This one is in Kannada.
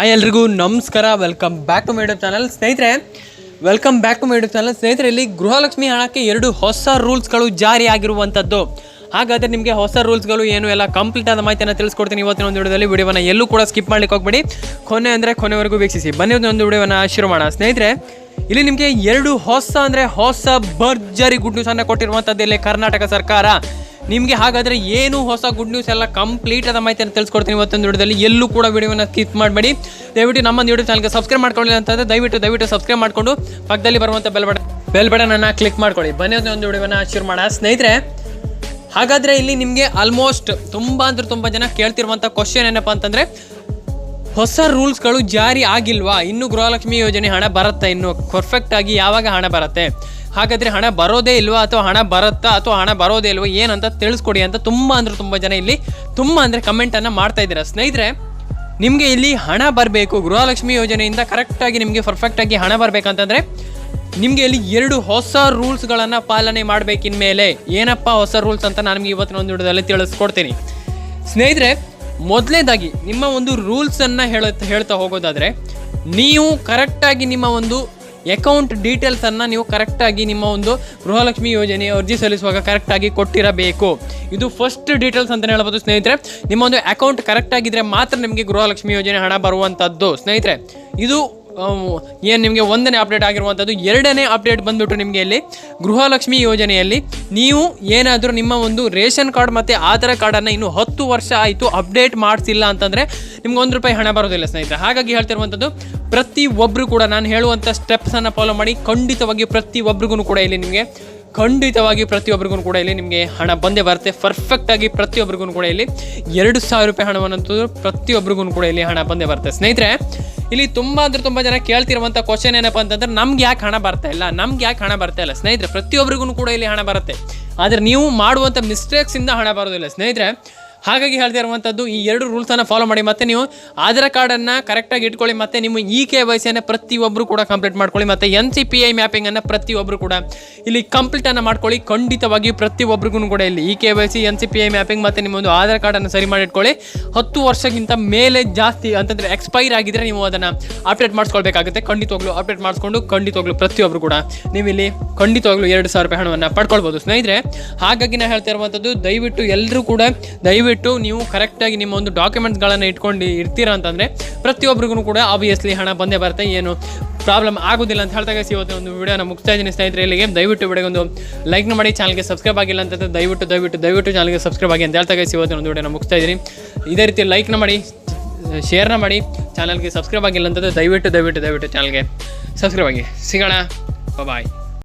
ಹಾಯ್ ಎಲ್ರಿಗೂ, ನಮಸ್ಕಾರ. Welcome back to my YouTube channel ಸ್ನೇಹಿತರೆ welcome back to my YouTube channel ಸ್ನೇಹಿತರೆ, ಇಲ್ಲಿ ಗೃಹಲಕ್ಷ್ಮಿ ಹಣಕ್ಕೆ ಎರಡು ಹೊಸ ರೂಲ್ಸ್ಗಳು ಜಾರಿ ಆಗಿರುವಂಥದ್ದು ಹಾಗಾದರೆ ನಿಮಗೆ ಹೊಸ ರೂಲ್ಸ್ಗಳು ಏನು ಎಲ್ಲ ಕಂಪ್ಲೀಟ್ ಆದ ಮಾಹಿತಿಯನ್ನು ತಿಳಿಸ್ಕೊಡ್ತೀನಿ ಇವತ್ತಿನ ಒಂದು ವಿಡಿಯೋದಲ್ಲಿ. ವಿಡಿಯೋನ ಎಲ್ಲೂ ಕೂಡ ಸ್ಕಿಪ್ ಮಾಡಲಿಕ್ಕೆ ಹೋಗ್ಬೇಡಿ. ಕೊನೆ ಅಂದರೆ ಕೊನೆವರೆಗೂ ವೀಕ್ಷಿಸಿ. ಬನ್ನಿ ಒಂದು ವಿಡಿಯೋನ ಶುರು ಮಾಡೋಣ. ಸ್ನೇಹಿತರೆ, ಇಲ್ಲಿ ನಿಮಗೆ ಎರಡು ಹೊಸ ಅಂದರೆ ಹೊಸ ಭರ್ಜರಿ ಗುಡ್ ನ್ಯೂಸನ್ನು ಕೊಟ್ಟಿರುವಂಥದ್ದು ಇಲ್ಲಿ ಕರ್ನಾಟಕ ಸರ್ಕಾರ. ನಿಮಗೆ ಹಾಗಾದರೆ ಏನು ಹೊಸ ಗುಡ್ ನ್ಯೂಸ್ ಎಲ್ಲ ಕಂಪ್ಲೀಟ್ ಆದ ಮಾಹಿತಿಯನ್ನು ತಿಳಿಸ್ಕೊಡ್ತೀನಿ ಇವತ್ತೊಂದು ವಿಡಿಯೋದಲ್ಲಿ, ಎಲ್ಲೂ ಕೂಡ ವಿಡಿಯೋನ ಸ್ಕಿಪ್ ಮಾಡಬೇಡಿ. ದಯವಿಟ್ಟು ನಮ್ಮ ಯೂಟ್ಯೂಬ್ ಚಾನಲ್ಗೆ ಸಬ್ಸ್ಕ್ರೈಬ್ ಮಾಡ್ಕೊಳ್ಳಿ ಅಂತಂದರೆ ದಯವಿಟ್ಟು ದಯವಿಟ್ಟು ಸಬ್ಸ್ಕ್ರೈಬ್ ಮಾಡಿಕೊಂಡು ಪಕ್ಕದಲ್ಲಿ ಬರುವಂಥ ಬೆಲ್ ಬಟನ್ ಬೆಲ್ ಬಟನನ್ನು ಕ್ಲಿಕ್ ಮಾಡ್ಕೊಳ್ಳಿ. ಬನ್ನಿ ಒಂದು ವಿಡಿಯೋನ ಶೇರ್ ಮಾಡೋಣ. ಸ್ನೇಹಿತರೆ, ಹಾಗಾದರೆ ಇಲ್ಲಿ ನಿಮಗೆ ಆಲ್ಮೋಸ್ಟ್ ತುಂಬ ಅಂದ್ರೆ ತುಂಬ ಜನ ಕೇಳ್ತಿರುವಂಥ ಕ್ವಶನ್ ಏನಪ್ಪ ಅಂತಂದರೆ, ಹೊಸ ರೂಲ್ಸ್ಗಳು ಜಾರಿ ಆಗಿಲ್ವಾ? ಇನ್ನು ಗೃಹಲಕ್ಷ್ಮಿ ಯೋಜನೆ ಹಣ ಬರುತ್ತೆ? ಇನ್ನು ಪರ್ಫೆಕ್ಟಾಗಿ ಯಾವಾಗ ಹಣ ಬರುತ್ತೆ? ಹಾಗಾದರೆ ಹಣ ಬರೋದೇ ಇಲ್ವಾ ಅಥವಾ ಹಣ ಬರುತ್ತಾ ಅಥವಾ ಹಣ ಬರೋದೇ ಇಲ್ವಾ ಏನಂತ ತಿಳಿಸ್ಕೊಡಿ ಅಂತ ತುಂಬ ಅಂದರೆ ತುಂಬ ಜನ ಇಲ್ಲಿ ತುಂಬ ಅಂದರೆ ಕಮೆಂಟನ್ನು ಮಾಡ್ತಾ ಇದ್ದೀರಾ. ಸ್ನೇಹಿತರೆ, ನಿಮಗೆ ಇಲ್ಲಿ ಹಣ ಬರಬೇಕು, ಗೃಹಲಕ್ಷ್ಮಿ ಯೋಜನೆಯಿಂದ ಕರೆಕ್ಟಾಗಿ ನಿಮಗೆ ಪರ್ಫೆಕ್ಟಾಗಿ ಹಣ ಬರಬೇಕಂತಂದರೆ, ನಿಮಗೆ ಇಲ್ಲಿ ಎರಡು ಹೊಸ ರೂಲ್ಸ್ಗಳನ್ನು ಪಾಲನೆ ಮಾಡಬೇಕಿನ್ಮೇಲೆ ಏನಪ್ಪ ಹೊಸ ರೂಲ್ಸ್ ಅಂತ ನಾನು ನಿಮಗೆ ಇವತ್ತಿನ ಒಂದು ವಿಡಿಯೋದಲ್ಲಿ ತಿಳಿಸ್ಕೊಡ್ತೀನಿ. ಸ್ನೇಹಿತರೆ ಮೊದಲನೇದಾಗಿ ನಿಮ್ಮ ಒಂದು ರೂಲ್ಸನ್ನು ಹೇಳ ಹೇಳ್ತಾ ಹೋಗೋದಾದರೆ, ನೀವು ಕರೆಕ್ಟಾಗಿ ನಿಮ್ಮ ಒಂದು ಅಕೌಂಟ್ ಡೀಟೇಲ್ಸನ್ನು ನೀವು ಕರೆಕ್ಟಾಗಿ ನಿಮ್ಮ ಒಂದು ಗೃಹಲಕ್ಷ್ಮಿ ಯೋಜನೆ ಅರ್ಜಿ ಸಲ್ಲಿಸುವಾಗ ಕರೆಕ್ಟಾಗಿ ಕೊಟ್ಟಿರಬೇಕು. ಇದು ಫಸ್ಟ್ ಡೀಟೇಲ್ಸ್ ಅಂತಲೇ ಹೇಳ್ಬೋದು ಸ್ನೇಹಿತರೆ. ನಿಮ್ಮ ಒಂದು ಅಕೌಂಟ್ ಕರೆಕ್ಟಾಗಿದ್ದರೆ ಮಾತ್ರ ನಿಮಗೆ ಗೃಹಲಕ್ಷ್ಮಿ ಯೋಜನೆ ಹಣ ಬರುವಂಥದ್ದು ಸ್ನೇಹಿತರೆ, ಇದು ಏನು ನಿಮಗೆ ಒಂದನೇ ಅಪ್ಡೇಟ್ ಆಗಿರುವಂಥದ್ದು ಎರಡನೇ ಅಪ್ಡೇಟ್ ಬಂದ್ಬಿಟ್ಟು ನಿಮಗೆ ಇಲ್ಲಿ. ಗೃಹಲಕ್ಷ್ಮಿ ಯೋಜನೆಯಲ್ಲಿ ನೀವು ಏನಾದರೂ ನಿಮ್ಮ ಒಂದು ರೇಷನ್ ಕಾರ್ಡ್ ಮತ್ತು ಆಧಾರ್ ಕಾರ್ಡನ್ನು ಇನ್ನು ಹತ್ತು ವರ್ಷ ಆಯಿತು ಅಪ್ಡೇಟ್ ಮಾಡಿಸಿಲ್ಲ ಅಂತಂದರೆ ನಿಮ್ಗೆ ಒಂದು ರೂಪಾಯಿ ಹಣ ಬರೋದಿಲ್ಲ ಸ್ನೇಹಿತರೆ. ಹಾಗಾಗಿ ಹೇಳ್ತಿರುವಂಥದ್ದು ಪ್ರತಿ ಒಬ್ಬರು ಕೂಡ ನಾನು ಹೇಳುವಂಥ ಸ್ಟೆಪ್ಸನ್ನು ಫಾಲೋ ಮಾಡಿ ಖಂಡಿತವಾಗಿ ಪ್ರತಿ ಒಬ್ರಿಗೂ ಕೂಡ ಇಲ್ಲಿ ನಿಮಗೆ ಖಂಡಿತವಾಗಿ ಪ್ರತಿಯೊಬ್ಬರಿಗೂ ಕೂಡ ಇಲ್ಲಿ ನಿಮಗೆ ಹಣ ಬಂದೇ ಬರುತ್ತೆ. ಪರ್ಫೆಕ್ಟಾಗಿ ಪ್ರತಿಯೊಬ್ಬರಿಗೂ ಕೂಡ ಇಲ್ಲಿ ಎರಡು ಸಾವಿರ ರೂಪಾಯಿ ಹಣವನ್ನು ಪ್ರತಿಯೊಬ್ಬರಿಗೂ ಕೂಡ ಇಲ್ಲಿ ಹಣ ಬಂದೇ ಬರುತ್ತೆ. ಸ್ನೇಹಿತರೆ ಇಲ್ಲಿ ತುಂಬ ಅಂದ್ರೆ ತುಂಬ ಜನ ಕೇಳ್ತಿರುವಂಥ ಕ್ವಶನ್ ಏನಪ್ಪ ಅಂತಂದ್ರೆ ನಮ್ಗೆ ಯಾಕೆ ಹಣ ಬರ್ತಾ ಇಲ್ಲ? ನಮ್ಗೆ ಯಾಕೆ ಹಣ ಬರ್ತಾ ಇಲ್ಲ? ಸ್ನೇಹಿತರೆ ಪ್ರತಿಯೊಬ್ಬರಿಗೂ ಕೂಡ ಇಲ್ಲಿ ಹಣ ಬರುತ್ತೆ. ಆದರೆ ನೀವು ಮಾಡುವಂಥ ಮಿಸ್ಟೇಕ್ಸಿಂದ ಹಣ ಬರೋದಿಲ್ಲ. ಸ್ನೇಹಿತರೆ ಹಾಗಾಗಿ ಹೇಳ್ತಾ ಇರುವಂಥದ್ದು ಈ ಎರಡು ರೂಲ್ಸನ್ನು ಫಾಲೋ ಮಾಡಿ. ಮತ್ತು ನೀವು ಆಧಾರ್ ಕಾರ್ಡನ್ನು ಕರೆಕ್ಟಾಗಿ ಇಟ್ಕೊಳ್ಳಿ, ಮತ್ತು ನಿಮ್ಮ ಇ ಕೆ ವೈ ಸಿಯನ್ನು ಪ್ರತಿಯೊಬ್ಬರು ಕೂಡ ಕಂಪ್ಲೀಟ್ ಮಾಡ್ಕೊಳ್ಳಿ, ಮತ್ತು ಎನ್ ಸಿ ಪಿ ಐ ಮ್ಯಾಪಿಂಗನ್ನು ಪ್ರತಿಯೊಬ್ಬರು ಕೂಡ ಇಲ್ಲಿ ಕಂಪ್ಲೀಟನ್ನು ಮಾಡ್ಕೊಳ್ಳಿ. ಖಂಡಿತವಾಗಿ ಪ್ರತಿಯೊಬ್ಬರಿಗೂ ಕೂಡ ಇಲ್ಲಿ E K Y C N C P I mapping ಮತ್ತು ನಿಮ್ಮೊಂದು ಆಧಾರ್ ಕಾರ್ಡನ್ನು ಸರಿ ಮಾಡಿ ಇಟ್ಕೊಳ್ಳಿ. ಹತ್ತು ವರ್ಷಕ್ಕಿಂತ ಮೇಲೆ ಜಾಸ್ತಿ ಅಂತಂದರೆ ಎಕ್ಸ್ಪೈರ್ ಆಗಿದ್ದರೆ ನೀವು ಅದನ್ನು ಅಪ್ಡೇಟ್ ಮಾಡಿಸ್ಕೊಳ್ಬೇಕಾಗುತ್ತೆ. ಖಂಡಿತವಾಗ್ಲೂ ಅಪ್ಡೇಟ್ ಮಾಡಿಸ್ಕೊಂಡು ಖಂಡಿತವಾಗ್ಲೂ ಪ್ರತಿಯೊಬ್ಬರು ಕೂಡ ನೀವು ಇಲ್ಲಿ ಖಂಡಿತವಾಗ್ಲೂ ಎರಡು ಸಾವಿರ ರೂಪಾಯಿ ಹಣವನ್ನು ಪಡ್ಕೊಳ್ಬೋದು. ಸ್ನೇಹಿತರೆ, ಹಾಗಾಗಿ ನಾನು ಹೇಳ್ತಾ ಇರುವಂಥದ್ದು ದಯವಿಟ್ಟು ಎಲ್ಲರೂ ಕೂಡ ದಯವಿಟ್ಟು ನೀವು ಕರೆಕ್ಟಾಗಿ ನಿಮ್ಮ ಒಂದು ಡಾಕ್ಯುಮೆಂಟ್ಸ್ಗಳನ್ನು ಇಟ್ಕೊಂಡು ಇರ್ತೀರಾ ಅಂತಂದರೆ ಪ್ರತಿಯೊಬ್ಬರಿಗೂ ಕೂಡ ಆಬ್ವಿಯಸ್ಲಿ ಹಣ ಬಂದೇ ಬರುತ್ತೆ, ಏನು ಪ್ರಾಬ್ಲಮ್ ಆಗೋದಿಲ್ಲ ಅಂತ ಹೇಳ್ತಾ guys ಇವತ್ತು ಒಂದು ವಿಡಿಯೋನ ಮುಗಿಸ್ತಾ ಇದ್ದೀನಿ ಸ್ನೇಹಿತರೆ, ಇಲ್ಲಿಗೆ ದಯವಿಟ್ಟು ವಿಡಿಯೋಗೆ ಒಂದು ಲೈಕ್ ಮಾಡಿ ಚಾನಲ್ಗೆ ಸಬ್ಸ್ಕ್ರೈಬ್ ಆಗಿಲ್ಲ ಅಂತಂದ್ರೆ ದಯವಿಟ್ಟು ದಯವಿಟ್ಟು ದಯವಿಟ್ಟು ಚಾನಲ್ಗೆ ಸಬ್ಸ್ಕ್ರೈಬ್ ಆಗಿ ಅಂತ ಹೇಳ್ತಾಗ ಇವತ್ತು ಒಂದು ವಿಡಿಯೋನ ಮುಗಿಸ್ತಾ ಇದ್ದೀನಿ. ಇದೇ ರೀತಿ ಲೈಕ್ನ ಮಾಡಿ ಶೇರ್ನ ಮಾಡಿ ಚಾನಲ್ಗೆ ಸಬ್ಸ್ಕ್ರೈಬ್ ಆಗಿಲ್ಲ ಅಂತಂದರೆ ದಯವಿಟ್ಟು ದಯವಿಟ್ಟು ದಯವಿಟ್ಟು ಚಾನಲ್ಗೆ ಸಬ್ಸ್ಕ್ರೈಬ್ ಆಗಿ. ಸಿಗೋಣ ಬಾಯ್